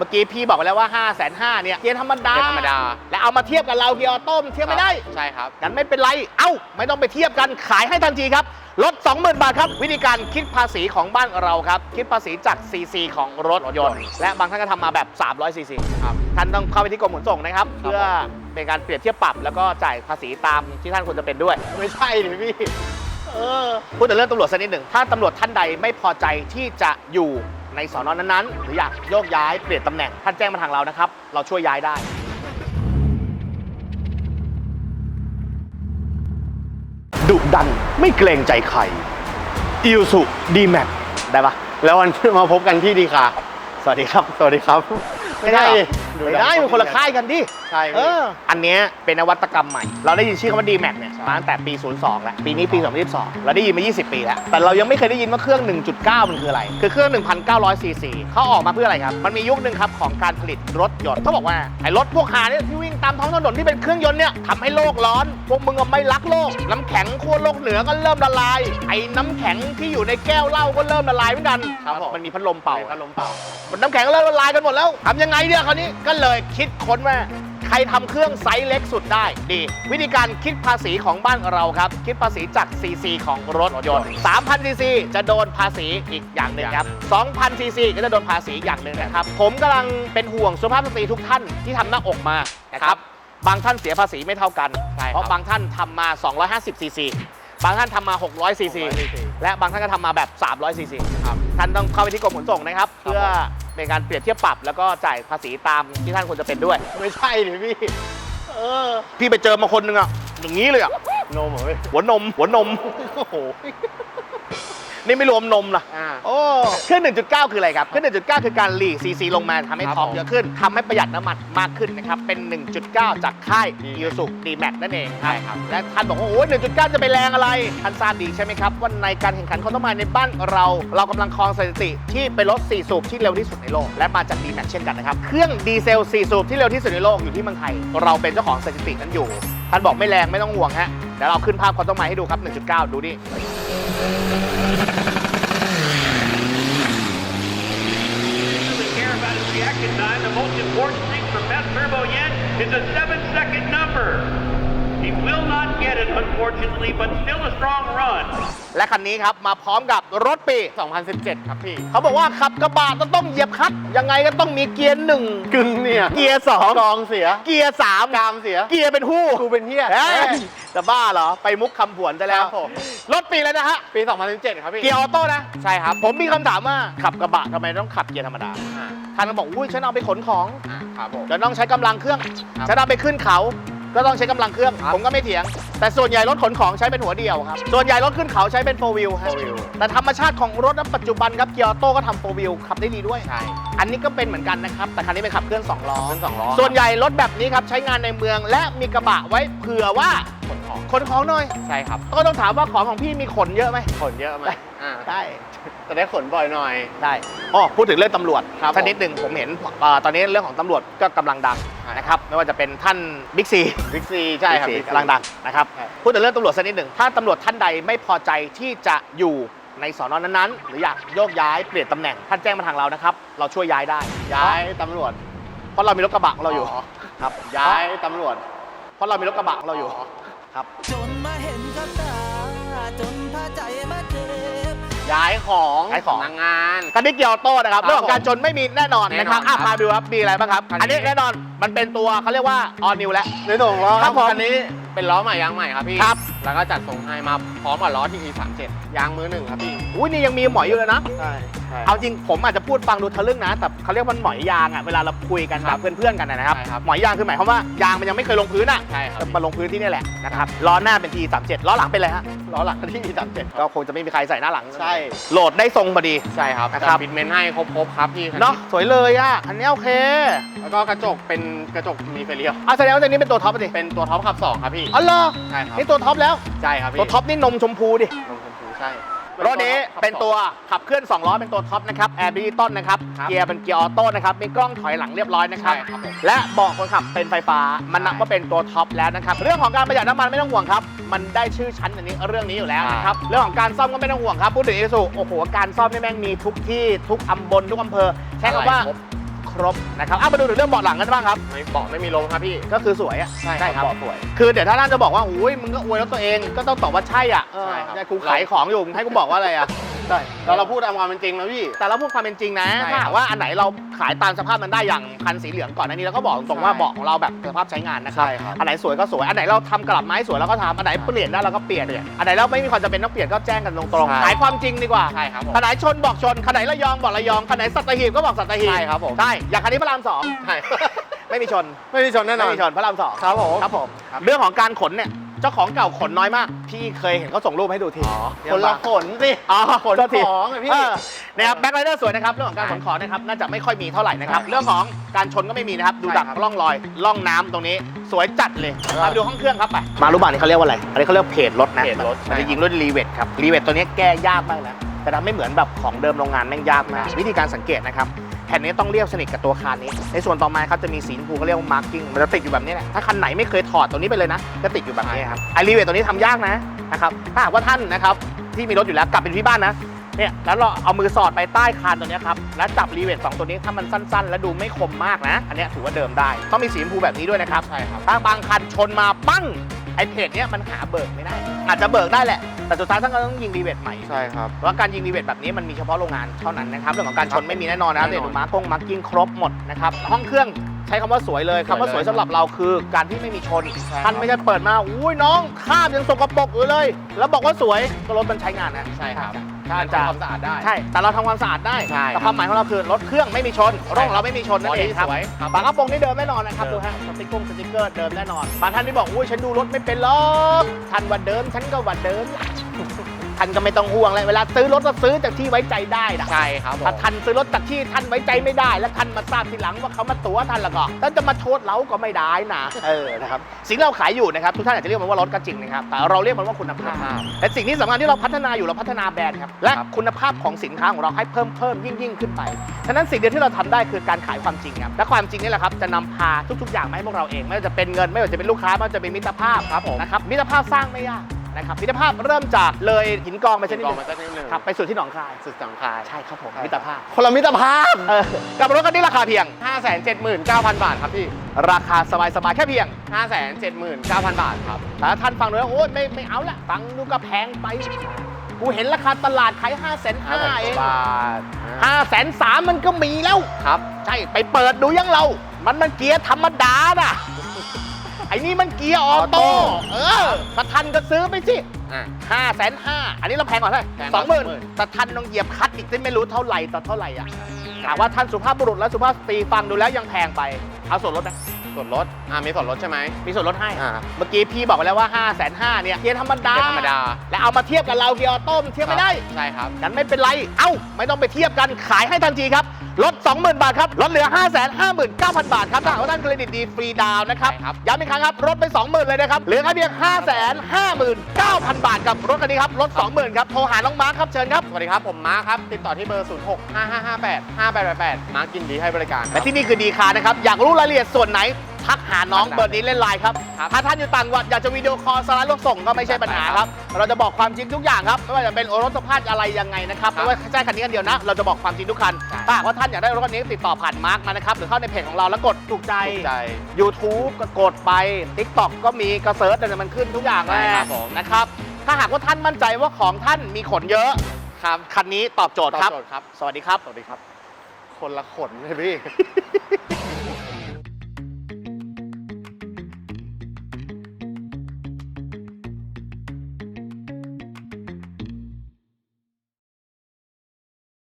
เมื่อกี้พี่บอกไปแล้วว่า5 5 0 0 0เนี่ยเกียร์ธรรมดาเกียร์ธรรมดา แล้วเอามาเทียบกับเราเกียร์ออโต้มันเทียบไม่ได้ใช่ครับงั้นไม่เป็นไร เอ้า ไม่ต้องไปเทียบกันขายให้ทันทีครับลด20,000 บาทครับ วิธีการคิดภาษีของบ้านเราครับ คิดภาษีจาก CC ของรถยนต์ และบางท่านก็ทำมาแบบ 300 CC ครับท่านต้องเข้าไปที่กรมขนส่งนะครับ เพื่อเป็นการเปรียบเทียบปรับ แล้วก็จ่ายภาษีตามที่ท่านควรจะเป็นด้วย ไม่ใช่หรือพี่เออพูดแต่เรื่องตำรวจสักนิดหนึ่งถ้าตำรวจท่านใดไม่พอใจที่จะอยู่ ในสอนอนั้นๆ หรืออยากโยกย้ายเปลี่ยนตำแหน่งท่านแจ้งมาทางเรานะครับ เราช่วยย้ายได้ ดุดันไม่เกรงใจใครอิวสุดีแม็กได้ปะแล้ววันมาพบกันที่ดีค่ะ สวัสดีครับ สวัสดีครับ ไม่ได้ดูไม่ได้มันคนละค่ายกันดิ ใช่เอพี่ออันเนี้ยเป็นนวัตกรรมใหม่ เราได้ยินชื่อคำว่า D-Max เนี่ยใช่มาตั้งแต่ปี 02 แล้ว ปีนี้ปี 2022 เราได้ยินมา 20 ปีแล้ว แต่เรายังไม่เคยได้ยินว่าเครื่อง 1.9 มันคืออะไร คือเครื่อง 1,900 ซีซีเขาออกมาเพื่ออะไรครับ มันมียุคหนึ่งครับของการผลิตรถยนต์เขาบอกว่า ไอ้รถพวกคาร์เนี่ยที่วิ่งตามท้องถนนที่เป็นเครื่องยนต์เนี่ยทำให้โลกร้อน พวกมึงอะไม่รักโลก น้ำแข็งขั้วโลกเหนือก็เริ่มละลาย ไอ้น้ำแข็งที่อยู่ในแก้วเหล้าก็เริ่มละลายเหมือนกันครับผม มันมีพัดลมเป่า พัดลมเป่า มันน้ำแข็งเริ่มละลายกันหมดแล้วทำยังไงเนี่ยคราวนี้ก็เลยคิดค้นว่า ใครทำเครื่องไซส์เล็กสุดได้ดี วิธีการคิดภาษีของบ้านเราครับ คิดภาษีจาก CC ของรถยนต์3,000 CC จะโดนภาษีอีกอย่างหนึ่งครับ2,000 CC ก็จะโดนภาษีอย่างหนึ่งนะครับ ผมกำลังเป็นห่วงสุภาพสตรีทุกท่านที่ทำหน้าอกมานะครับ บางท่านเสียภาษีไม่เท่ากัน ใช่ครับ เพราะบางท่านทำมา 250 CC บางท่านทำมา 600 CC และบางท่านก็ทำมาแบบ 300 CC ครับท่านต้องเข้าไปที่กรมขนส่งนะครับครับ เพื่อเป็นการเปรียบเทียบปรับแล้วก็จ่ายภาษีตามที่ท่านควรจะเป็นด้วย ไม่ใช่หรือพี่ เออ พี่ไปเจอมาคนหนึ่งอะอย่างนี้เลยอะโนมเหรอพี่หัวนมหัวนม โอ้โห นี่ไม่รวมนมนะอ่า โอ้เครื่อง 1.9 คืออะไรครับเครื่อง 1.9 คือการหลีกซีซีลงมาทำให้ครับท็อปผมเยอะขึ้นทำให้ประหยัดน้ำมันมากขึ้นนะครับ เป็น 1.9 จากค่ายดีอิ s สุดีแม็กนั่นเองใช่ครับ และท่านบอกว่า โอ้ย1.9 จะไปแรงอะไร ท่านทราบดีใช่ไหมครับว่าในการแข่งขันคอนโทรมาในบ้านเรา เรากำลังครองสถิติที่เป็นรถ 4 สูบที่เร็วที่สุดในโลก และมาจากดีแม็กเช่นกันนะครับ เครื่องดีเซล 4 สูบที่เร็วที่สุดในโลกอยู่ที่เมืองไทย เราเป็นเจ้าของสถิตินั้นอยู่ ท่านบอกไม่แรงไม่ต้องห่วงฮะเดี๋ยวเราขึ้นภาพคอนโทรมาให้ดูครับ 1.9 ดูนี่ The most important thing for Best Turbo yet is a seven-second number. He will not get it, unfortunately, but still a strong run. และคันนี้ครับ มาพร้อมกับรถปี 2017 ครับพี่ เขาบอกว่าขับกระบะก็ต้องเหยียบคลัตช์ยังไงก็ต้องมีเกียร์หนึ่งกึ่งเนี่ยเกียร์สองกองเสีย เกียร์สามกามเสีย เกียร์เป็นหู้กูเป็นเฮียเฮ้ยจะบ้าเหรอ ไปมุกคำผวนซะแล้วครับผมรถปีแล้วนะฮะ ปี 2017 ครับพี่ เกียร์ออโต้นะ ใช่ครับ ผมมีคำถามว่าขับกระบะทำไมต้องขับเกียร์ธรรมดาอ่าท่านก็บอกอุ้ยฉันเอาไปขนของอ่าครับผมจะต้องใช้กำลังเครื่องครับฉันเอาไปขึ้นเขา ก็ต้องใช้กำลังเครื่องครับผมก็ไม่เถียง แต่ส่วนใหญ่รถขนของใช้เป็นหัวเดียวครับ ส่วนใหญ่รถขึ้นเขาใช้เป็นโฟวิล Four wheel แต่ธรรมชาติของรถณปัจจุบันครับเกียร์ออโต้ก็ทำโฟวิลขับได้ดีด้วย ใช่อันนี้ก็เป็นเหมือนกันนะครับ แต่คันนี้เป็นขับเคลื่อน2ล้อเคลื่อนสองล้อส่วนใหญ่รถแบบนี้ครับใช้งานในเมืองและมีกระบะไว้เผื่อว่า ขนของขนของหน่อย ใช่ครับ ก็ต้องถามว่าของของพี่มีขนเยอะไหมขนเยอะไหมอ่าได้จะได้ขนบ่อยหน่อยได้อ๋อพูดถึงเรื่องตำรวจครับสักนิดหนึ่งผมเห็นเอ่อตอนนี้เรื่องของตำรวจก็กำลังดังใช่นะครับไม่ว่าจะเป็นท่านบิ๊กซีบิ๊กซีใช่ครับบิ๊ Big ก C ซีกำลังดังนะครับใช่ พูดถึงเรื่องตำรวจสักนิดหนึ่งถ้าตำรวจท่านใดไม่พอใจที่จะอยู่ในสอนอนั้นๆ หรืออยากโยกย้ายเปลี่ยนตำแหน่งท่านแจ้งมาทางเรานะครับเราช่วยย้ายได้ย้ายตำรวจเพราะเรามีรถกระบะของเราอยู่อ๋อครับย้ายตำรวจ เพราะเรามีรถกระบะของเราอยู่ ครับ จนมาเห็นกับตา จนพาใจมาเจ็บ ย้ายของย้ายของ สำนักงาน คันนี้เกียร์ออโต้นะครับครับเรื่องของการจนไม่มีแน่นอนแน่นะนคอรันบอะครับพาดูครับมีอะไรบ้างครับ คันนี้ อันนี้แน่นอนมันเป็นตัวเขาเรียกว่าออนิวแล้ว ในส่วนของล้อครับผม คันนี้เป็นล้อใหม่ยางใหม่ครับพี่ ครับ แล้วก็จัดส่งให้มาพร้อมกับล้อที่ E37 ยางมือหนึ่งครับพี่ อุ้ยนี่ยังมีหมอยอยู่เลยนะ ใช่ใช่ เอาจริงผมอาจจะพูดฟังดูทะลึ่งนะ แต่เขาเรียกว่าหมอยยางอะเวลาเราคุยกันคแบรับบเพื่อนๆกันนะครับ ใช่ครับหมอยยางคือหมายความว่ายางมันยังไม่เคยลงพื้นอะใช่ครับ จะมาลงพื้นที่นี่แหละนะครับล้อหน้าเป็น T37 ล้อหลังเป็นอะไรฮะล้อหลังที่ E37 ก็คงจะไม่มีใครใส่หน้าหลังใช่ โหลดได้ทรงพอดี ใช่ครับนะครับฟิตเมนต์ให้ครบๆครับพี่คัเนาะสวยเลยอะอันนี้โอเคแล้วก็กระจกเป็นกระจกมีไฟเลี้ยวอะแสดงว่าตัวนี้เป็นตัวท็อปสิเป็นตัวท็อปขับ2ครับพี่อ๋อเหรอใช่ครับนี่ตัวท็อปแล้ว ใช่ครับพี่ตัวท็อปนี่นมชมพูดินมชมพูใช่ รถนี้เป็นตัวขับเคลื่อน 2 ล้อเป็นตัวท็อปนะครับแอร์ดิจิตอลนะครับครับเกียร์เป็นเกียร์ออโต้นะครับมีกล้องถอยหลังเรียบร้อยนะครับใช่ครับผมและเบาะคนขับเป็นไฟฟ้ามันนับใช่ว่าเป็นตัวท็อปแล้วนะครับ เรื่องของการประหยัดน้ำมันไม่ต้องห่วงครับ มันได้ชื่อชั้นอันนี้เรื่องนี้อยู่แล้วนะครับเรื่องของการซ่อมก็ไม่ต้องห่วงครับพูดถึงอีซูโอ้โหการซ่อมนี่แม่งมีทุกที่ทุกอำบลทุกอำเพอใช้คำว่าอะไร ครบครบนะครับเอามาดูถึงเรื่องเบาะหลังกันบ้างครับ ไม่เบาะไม่มีลมครับพี่ ก็คือสวยอะใช่ครับเบาะสวย คือเดี๋ยวถ้าท่านจะบอกว่าอุ้ยมึงก็อวยรถตัวเองก็ต้องตอบว่าใช่อะเออใช่ครับเนี่ยกูขายของอยู่มึงให้กูบอกว่าอะไรอะ ใช่เราเราพูดตามความเป็นจริงนะพี่ แต่เราพูดความเป็นจริงนะใช่ถ้าครัหาบกว่าอันไหนเราขายตามสภาพมันได้อย่างคันสีเหลืองก่อนอันนี้เราก็บอกตรงๆว่าใช่เบาะของเราแบบสภาพใช้งานนะครับใช่ครับอันไหนสวยก็สวยอันไหนเราทำกลับไม้สวยเราก็ทำอันไหนเปลี่ยนได้เราก็เปลี่ยนอันไหนเราไม่มีความจำเป็นต้องเปลี่ยนก็แจ้งกันตรงใช่ ๆขายความจริงดีกว่าใช่ครับผมคันไหนชนบอกชนคันไหนระยองบอกระยองคันไหนสัตหีบก็บอกสัตหีบใช่ครับผม ใช่อย่างคันนี้พระรามสองใช่ ไม่มีชนไม่มีชนแน่นไม่อนมีชนพระรามสองครับผมครับผมครับเรื่องของการขนเนี่ย เจ้าของเก่าขนน้อยมาก พี่เคยเห็นเขาส่งรูปให้ดูทีอ๋อเดี๋ยวคนละมาขนสิ อ๋อขนขนของอะพี่เนะครับแบ็คไรเดอร์สวยนะครับ เรื่องของการขนของนะครับน่าจะไม่ค่อยมีเท่าไหร่นะครับใช่เรื่องของการชนก็ไม่มีนะครับ ดูใช่ดักครับร่องรอยร่องน้ำตรงนี้ สวยจัดเลยครับมาไปดูห้องเครื่องครับไปมารู้บ้านนี่เขาเรียกว่าอะไร อันนี้เขาเรียกเพจรถนะเพจรถมันจะใช่ยิงด้วยรีเวทครับรีเวทตัวนี้แก้ยากมากนะแต่ทำไม่เหมือนแบบของเดิมโรงงานแม่งยากมากวิธีการสังเกตนะครับแผ่นนี้ต้องเรียบสนิทกับตัวคานนี้ ในส่วนต่อมาครับจะมีสีชมพูเขาเรียกว่ามาร์กิ้งมันจะติดอยู่แบบนี้แหละถ้าคันไหนไม่เคยถอดตัวนี้ไปเลยนะจะติดอยู่แบบนี้ครับไอรีเวทตัวนี้ทำยากนะนะครับถ้าหากว่าท่านนะครับที่มีรถอยู่แล้วกลับไปที่บ้านนะเนี่ยแล้วเราเอามือสอดไปใต้คานตัวเนี้ยครับแล้วจับรีเวทสองตัวนี้ถ้ามันสั้น ๆ และดูไม่คมมากนะ อันเนี้ยถือว่าเดิมได้ ต้องมีสีชมพูแบบนี้ด้วยนะครับใช่ครับถ้าบางคันชนมาปั้งไอเพจเนี้ยมันหาเบิกไม่ได้ อาจจะเบิกได้แหละ แต่สุดท้ายท่านก็ต้องยิงรีเวทใหม่ ใช่ครับเพราะว่าการยิงรีเวทแบบนี้มันมีเฉพาะโรงงานเท่านั้นนะครับเรื่องของการชนไม่มีแน่นอนนะครับแน่เดี๋ยนอนวดูมาร์กงมาร์กิ้งครบหมดนะครับห้องเครื่องใช้คำว่าสวยเลยคำว่าสวยสำหรับเราคือ การที่ไม่มีชนใช่ครับท่านไม่ใช่เปิดมาอุ้ยน้องข้ามยังสกปรกอยู่เลย แล้วบอกว่าสวยก็รถมันใช้งานนะใช่ครับ ถ้ามันจะทำความสะอาดได้ ใช่ แต่เราทำความสะอาดได้ ใช่แต่ความหมายของเราคือรถเครื่องไม่มีชนร่องเราไม่มีชนนั่นเองครับสวยครับฝากระโปรงนี่เดิมแน่นอนนะครับเดิดูมฮะสติ๊กเกอร์สติ๊กเกอร์เดิมแน่นอนบางท่านที่บอกอุ้ยฉันดูรถไม่เป็นหรอกท่านว่าเดิมฉันก็ว่าเดิม ท่านก็ไม่ต้องห่วงเลยเวลาซื้อรถก็ซื้อจากที่ไว้ใจได้นะใช่ครับผมถ้าท่านซื้อรถจากที่ท่านไว้ใจไม่ได้ แล้วท่านมาทราบทีหลังว่าเขามาตัวท่านแล้วก็ท่านจะมาโทษเราก็ไม่ได้นะเออนะครับสิ่งที่เราขายอยู่นะครับทุกท่านอาจจะเรียกมันว่ารถก็จริงนะครับแต่เราเรียกมันว่าคุณภาพและสิ่งที่สำคัญที่เราพัฒนาอยู่เราพัฒนาแบรนด์ครับและครับคุณภาพของสินค้าของเราให้เพิ่มเพิ่มยิ่งยิ่งขึ้นไปฉะนั้นสิ่งเดียวที่เราทำได้คือการขายความจริงครับและความจริงนี่แหละครับจะนำพาทุกๆอย่างมาให้พวกเราเองไม่ว่าจะเป็นเงินไม่ว่าจะเป็นลูกค้าไม่ว่าจะเป็นมิตรภาพครับผมนะครับมิตรภาพสร้างไม่ยาก นะครับมิตรภาพเริ่มจากเลยหินกองไปชนิดกหองนึมางสักนิดหนึ่งครับไปสู่ที่หนองคาย สุดสังคายใช่ครับผมใช่มิตรภาพ คนละมิตรภาพเออกับรถคันนี้ราคาเพียง 579,000 บาทครับพี่ ราคาสบายๆแค่เพียง 579,000 บาทครับแต่ถ้าท่านฟังดูแล้วโอ้ยไม่ไม่เอาละฟังดูก็แพงไปกูเห็นราคาตลาดขาย5 5 0 0 0 0เองบาทห้าแสนสามมันก็มีแล้วครับ ใช่ไปเปิดดูยังเรา มันมันเกียร์ธรรมดาน่ะ ไอ้นี่มันเกียร์ออโต้ออโต้เออถ้าทันก็ซื้อไปสิอะ ห้าแสนห้าอันนี้เราแพงกว่าเท่าไหร่แพงกสอว่างหมื่น20,000แต่ทันต้องเหยียบคลัดอีกที่ไม่รู้เท่าไหร่ต่อเท่าไหร่อะถามว่าท่านสุภาพบุรุษและสุภาพสตรีฟังดูแล้วยังแพงไป เอาส่วนลดไหมส่วนลดอ่ามีส่วนลดใช่ไหม มีส่วนลดให้ อ่าเมื่อกี้พี่บอกไปแล้วว่า5้าแสนห้าเนี่ยเกียร์ธรรมดา เกียร์ธรรมดา แล้วเอามาเทียบกับเราเกียร์ออโต้มันเทียบไม่ได้ใช่ครับ งั้นไม่เป็นไร เอ้า ไม่ต้องไปเทียบกันขายให้ทันทีครับ ลด 20,000 บาทครับ ลดเหลือ 559,000 บาทครับถ้าหากว่าท่านเครดิตดีฟรีดาวน์นะครับใช่ครับ ย้ำอีกครั้งครับลดไป 20,000 เลยนะครับ เหลือแค่เพียง 559,000 บาทกับรถคันนี้ครับลด 20,000 ครับ โทรหาน้องมาร์คครับ เชิญครับ สวัสดีครับผมมาร์คครับ ติดต่อที่เบอร์ 06 5558 5888 มาร์คกินดีให้บริการคและรับที่นี่คือดีคานะครับ อยากรู้รายละเอียดส่วนไหน ทักหาน้องทักได้เบอร์นี้เล่นไลน์ครับครับ ถ้าท่านอยู่ต่างจังหวัดอยากจะวิดีโอคอลสไลด์รถส่งก็ไม่ใช่ปัญหาครับ เราจะบอกความจริงทุกอย่างครับ ไม่ว่าจะเป็นรถสภาพอะไรยังไงนะครับครับไม่ว่าใช่คันนี้คันเดียวนะ เราจะบอกความจริงทุกคันใช่ถ้าหากว่าท่านอยากได้รถคันนี้ติดต่อผ่านมาร์กมานะครับ หรือเข้าในเพจของเราแล้วกดถูกใจถูกใจ YouTube ก็กดไป TikTok ก็มีกระเซิร์ชเดี๋ยวมันขึ้นทุกอย่างใช่แล้ครับผมนะครับ ถ้าหากว่าท่านมั่นใจว่าของท่านมีขนเยอะครับคันนี้ตอบโจทย์ครับตอบโจทย์ครับสวัสดีครับ สวัสดีครับ คนละขนเลยพี่